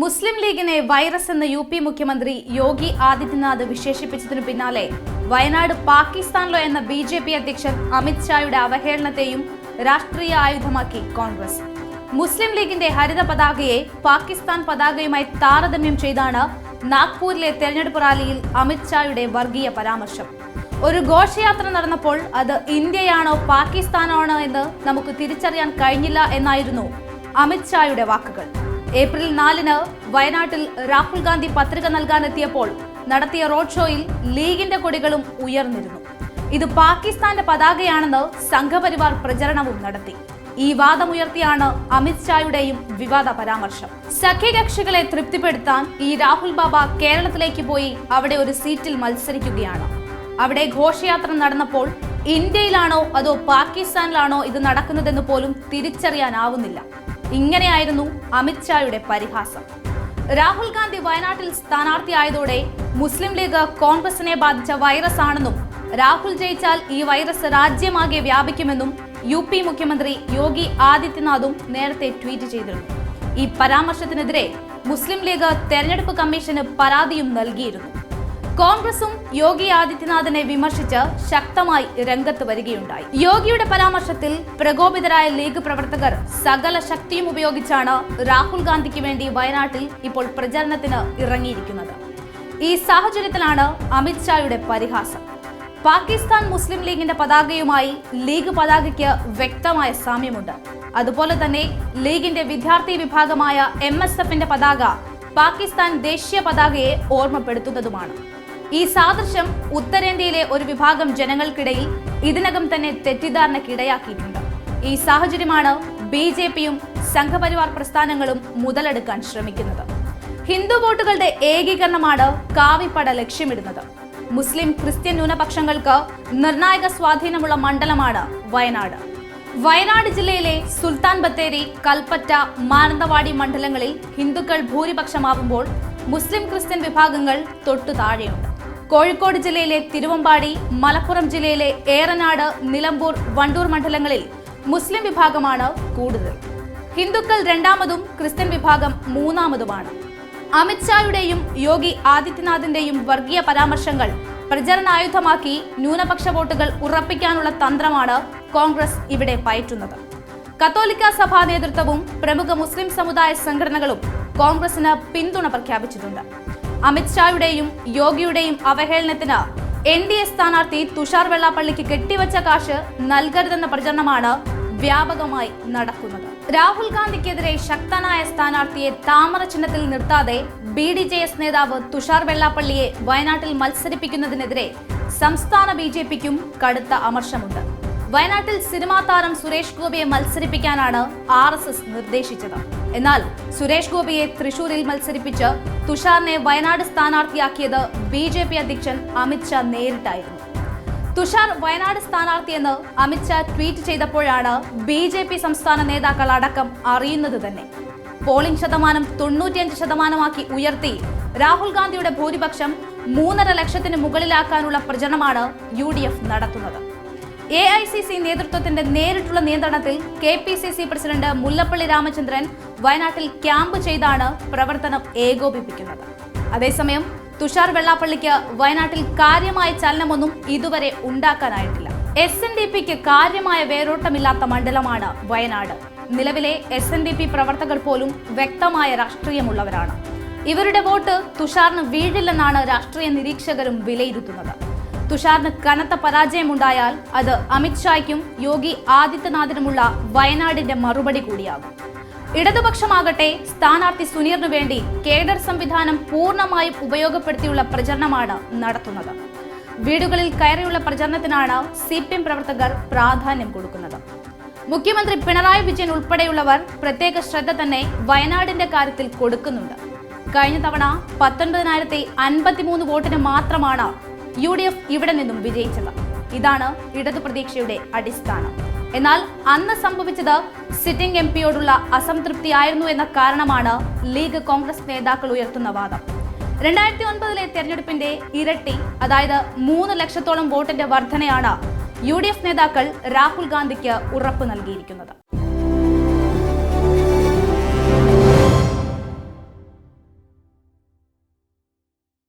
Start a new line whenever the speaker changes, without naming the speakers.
മുസ്ലിം ലീഗിനെ വൈറസ് എന്ന് U P മുഖ്യമന്ത്രി യോഗി ആദിത്യനാഥ് വിശേഷിപ്പിച്ചതിനു പിന്നാലെ വയനാട് പാകിസ്ഥാനിലോ എന്ന ബി ജെ പി അധ്യക്ഷൻ അമിത്ഷായുടെ അവഹേളനത്തെയും രാഷ്ട്രീയ ആയുധമാക്കി കോൺഗ്രസ് മുസ്ലിം ലീഗിന്റെ ഹരിത പതാകയെ പാകിസ്ഥാൻ പതാകയുമായി താരതമ്യം ചെയ്താണ് നാഗ്പൂരിലെ തെരഞ്ഞെടുപ്പ് റാലിയിൽ അമിത്ഷായുടെ വർഗീയ പരാമർശം ഒരു ഘോഷയാത്ര നടന്നപ്പോൾ അത് ഇന്ത്യയാണോ പാകിസ്ഥാനാണോ എന്ന് നമുക്ക് തിരിച്ചറിയാൻ കഴിഞ്ഞില്ല എന്നായിരുന്നു അമിത്ഷായുടെ വാക്കുകൾ ഏപ്രിൽ നാലിന് വയനാട്ടിൽ രാഹുൽ ഗാന്ധി പത്രിക നൽകാനെത്തിയപ്പോൾ നടത്തിയ റോഡ് ഷോയിൽ ലീഗിന്റെ കൊടികളും ഉയർന്നിരുന്നു ഇത് പാകിസ്ഥാന്റെ പതാകയാണെന്ന് സംഘപരിവാർ പ്രചരണവും നടത്തി ഈ വാദമുയർത്തിയാണ് അമിത്ഷായുടെയും വിവാദ പരാമർശം സഖ്യകക്ഷികളെ തൃപ്തിപ്പെടുത്താൻ ഈ രാഹുൽ ബാബ കേരളത്തിലേക്ക് പോയി അവിടെ ഒരു സീറ്റിൽ മത്സരിക്കുകയാണ് അവിടെ ഘോഷയാത്ര നടന്നപ്പോൾ ഇന്ത്യയിലാണോ അതോ പാകിസ്ഥാനിലാണോ ഇത് നടക്കുന്നതെന്ന് പോലും തിരിച്ചറിയാനാവുന്നില്ല ഇങ്ങനെയായിരുന്നു അമിത്ഷായുടെ പരിഹാസം രാഹുൽ ഗാന്ധി വയനാട്ടിൽ സ്ഥാനാർത്ഥിയായതോടെ മുസ്ലിം ലീഗ് കോൺഗ്രസിനെ ബാധിച്ച വൈറസ് ആണെന്നും രാഹുൽ ജയിച്ചാൽ ഈ വൈറസ് രാജ്യമാകെ വ്യാപിക്കുമെന്നും യു പി മുഖ്യമന്ത്രി യോഗി ആദിത്യനാഥും നേരത്തെ ട്വീറ്റ് ചെയ്തിരുന്നു ഈ പരാമർശത്തിനെതിരെ മുസ്ലിം ലീഗ് തെരഞ്ഞെടുപ്പ് കമ്മീഷന് പരാതിയും നൽകിയിരുന്നു കോൺഗ്രസും യോഗി ആദിത്യനാഥിനെ വിമർശിച്ച് ശക്തമായി രംഗത്ത് വരികയുണ്ടായി യോഗിയുടെ പരാമർശത്തിൽ പ്രകോപിതരായ ലീഗ് പ്രവർത്തകർ സകല ശക്തിയും ഉപയോഗിച്ചാണ് രാഹുൽ ഗാന്ധിക്ക് വേണ്ടി വയനാട്ടിൽ ഇപ്പോൾ പ്രചരണത്തിന് ഇറങ്ങിയിരിക്കുന്നത് ഈ സാഹചര്യത്തിലാണ് അമിത്ഷായുടെ പരിഹാസം പാകിസ്ഥാൻ മുസ്ലിം ലീഗിന്റെ പതാകയുമായി ലീഗ് പതാകയ്ക്ക് വ്യക്തമായ സാമ്യമുണ്ട് അതുപോലെ തന്നെ ലീഗിന്റെ വിദ്യാർത്ഥി വിഭാഗമായ എം പതാക പാകിസ്ഥാൻ ദേശീയ പതാകയെ ഓർമ്മപ്പെടുത്തുന്നതുമാണ് ഈ സാദൃശ്യം ഉത്തരേന്ത്യയിലെ ഒരു വിഭാഗം ജനങ്ങൾക്കിടയിൽ ഇതിനകം തന്നെ തെറ്റിദ്ധാരണക്കിടയാക്കിയിട്ടുണ്ട് ഈ സാഹചര്യമാണ് ബി ജെ പിയും സംഘപരിവാർ പ്രസ്ഥാനങ്ങളും മുതലെടുക്കാൻ ശ്രമിക്കുന്നത് ഹിന്ദു വോട്ടുകളുടെ ഏകീകരണമാണ് കാവിപ്പട ലക്ഷ്യമിടുന്നത് മുസ്ലിം ക്രിസ്ത്യൻ ന്യൂനപക്ഷങ്ങൾക്ക് നിർണായക സ്വാധീനമുള്ള മണ്ഡലമാണ് വയനാട് വയനാട് ജില്ലയിലെ സുൽത്താൻ ബത്തേരി കൽപ്പറ്റ മാനന്തവാടി മണ്ഡലങ്ങളിൽ ഹിന്ദുക്കൾ ഭൂരിപക്ഷമാവുമ്പോൾ മുസ്ലിം ക്രിസ്ത്യൻ വിഭാഗങ്ങൾ തൊട്ടു താഴെയുണ്ട് കോഴിക്കോട് ജില്ലയിലെ തിരുവമ്പാടി മലപ്പുറം ജില്ലയിലെ ഏറനാട് നിലമ്പൂർ വണ്ടൂർ മണ്ഡലങ്ങളിൽ മുസ്ലിം വിഭാഗമാണ് കൂടുതൽ ഹിന്ദുക്കൾ രണ്ടാമതും ക്രിസ്ത്യൻ വിഭാഗം മൂന്നാമതുമാണ് അമിത്ഷായുടെയും യോഗി ആദിത്യനാഥിന്റെയും വർഗീയ പരാമർശങ്ങൾ പ്രചരണായുധമാക്കി ന്യൂനപക്ഷ വോട്ടുകൾ ഉറപ്പിക്കാനുള്ള തന്ത്രമാണ് കോൺഗ്രസ് ഇവിടെ പയറ്റുന്നത് കത്തോലിക്ക സഭാ നേതൃത്വവും പ്രമുഖ മുസ്ലിം സമുദായ സംഘടനകളും കോൺഗ്രസിന് പിന്തുണ പ്രഖ്യാപിച്ചിട്ടുണ്ട് അമിത്ഷായുടെയും യോഗിയുടെയും അവഹേളനത്തിന് എൻ ഡി എ സ്ഥാനാർത്ഥി തുഷാർ വെള്ളാപ്പള്ളിക്ക് കെട്ടിവച്ച കാശ് നൽകരുതെന്ന പ്രചരണമാണ് വ്യാപകമായി നടക്കുന്നത് രാഹുൽ ഗാന്ധിക്കെതിരെ ശക്തനായ സ്ഥാനാർത്ഥിയെ താമര ചിഹ്നത്തിൽ നിർത്താതെ ബി ഡി ജെ എസ് നേതാവ് തുഷാർ വെള്ളാപ്പള്ളിയെ വയനാട്ടിൽ മത്സരിപ്പിക്കുന്നതിനെതിരെ സംസ്ഥാന ബി ജെ പിക്കും കടുത്ത അമർശമുണ്ട് വയനാട്ടിൽ സിനിമാ താരം സുരേഷ് ഗോപിയെ മത്സരിപ്പിക്കാനാണ് ആർ നിർദ്ദേശിച്ചത് എന്നാൽ സുരേഷ് ഗോപിയെ തൃശൂരിൽ മത്സരിപ്പിച്ച് തുഷാറിനെ വയനാട് സ്ഥാനാർത്ഥിയാക്കിയത് ബി ജെ പി അധ്യക്ഷൻ അമിത്ഷാ നേരിട്ടായിരുന്നു തുഷാർ വയനാട് സ്ഥാനാർത്ഥിയെന്ന് അമിത്ഷാ ട്വീറ്റ് ചെയ്തപ്പോഴാണ് ബി ജെ പി സംസ്ഥാന നേതാക്കൾ അടക്കം അറിയുന്നത് തന്നെ പോളിംഗ് ശതമാനം തൊണ്ണൂറ്റിയഞ്ച് ശതമാനമാക്കി ഉയർത്തി രാഹുൽ ഗാന്ധിയുടെ ഭൂരിപക്ഷം മൂന്നര ലക്ഷത്തിന് മുകളിലാക്കാനുള്ള പ്രചരണമാണ് യു നടത്തുന്നത് എ ഐ സി സി നേതൃത്വത്തിന്റെ നേരിട്ടുള്ള നിയന്ത്രണത്തിൽ K P C C president Mullappally Ramachandran വയനാട്ടിൽ ക്യാമ്പ് ചെയ്താണ് പ്രവർത്തനം ഏകോപിപ്പിക്കുന്നത് അതേസമയം തുഷാർ വെള്ളാപ്പള്ളിക്ക് വയനാട്ടിൽ കാര്യമായ ചലനമൊന്നും ഇതുവരെ ഉണ്ടാക്കാനായിട്ടില്ല എസ് എൻ ഡി പിക്ക് കാര്യമായ വേരോട്ടമില്ലാത്ത മണ്ഡലമാണ് വയനാട് നിലവിലെ എസ് എൻ ഡി പി പ്രവർത്തകർ പോലും വ്യക്തമായ രാഷ്ട്രീയമുള്ളവരാണ് ഇവരുടെ വോട്ട് തുഷാറിന് വീഴില്ലെന്നാണ് രാഷ്ട്രീയ നിരീക്ഷകരും വിലയിരുത്തുന്നത് തുഷാറിന് കനത്ത പരാജയമുണ്ടായാൽ അത് അമിത്ഷായ്ക്കും യോഗി ആദിത്യനാഥിനുമുള്ള വയനാടിന്റെ മറുപടി കൂടിയാകും ഇടതുപക്ഷമാകട്ടെ സ്ഥാനാർത്ഥി സുനീറിനു വേണ്ടി കേഡർ സംവിധാനം പൂർണ്ണമായും ഉപയോഗപ്പെടുത്തിയുള്ള പ്രചരണമാണ് നടത്തുന്നത് വീടുകളിൽ കയറിയുള്ള പ്രചരണത്തിനാണ് സി പി എം പ്രവർത്തകർ പ്രാധാന്യം കൊടുക്കുന്നത് മുഖ്യമന്ത്രി പിണറായി വിജയൻ ഉൾപ്പെടെയുള്ളവർ പ്രത്യേക ശ്രദ്ധ തന്നെ വയനാടിന്റെ കാര്യത്തിൽ കൊടുക്കുന്നുണ്ട് കഴിഞ്ഞ തവണ പത്തൊൻപതിനായിരത്തി അൻപത്തിമൂന്ന് വോട്ടിന് മാത്രമാണ് യു ഡി എഫ് ഇവിടെ നിന്നും വിജയിച്ചത് ഇതാണ് ഇടതു പ്രതീക്ഷയുടെ അടിസ്ഥാനം എന്നാൽ അന്ന് സംഭവിച്ചത് സിറ്റിംഗ് എം പിയോടുള്ള ആയിരുന്നു എന്ന കാരണമാണ് ലീഗ് കോൺഗ്രസ് നേതാക്കൾ ഉയർത്തുന്ന വാദം രണ്ടായിരത്തി ഒൻപതിലെ തെരഞ്ഞെടുപ്പിന്റെ ഇരട്ടി അതായത് മൂന്ന് ലക്ഷത്തോളം വോട്ടിന്റെ വർധനയാണ് യു നേതാക്കൾ രാഹുൽ ഗാന്ധിക്ക് ഉറപ്പ് നൽകിയിരിക്കുന്നത്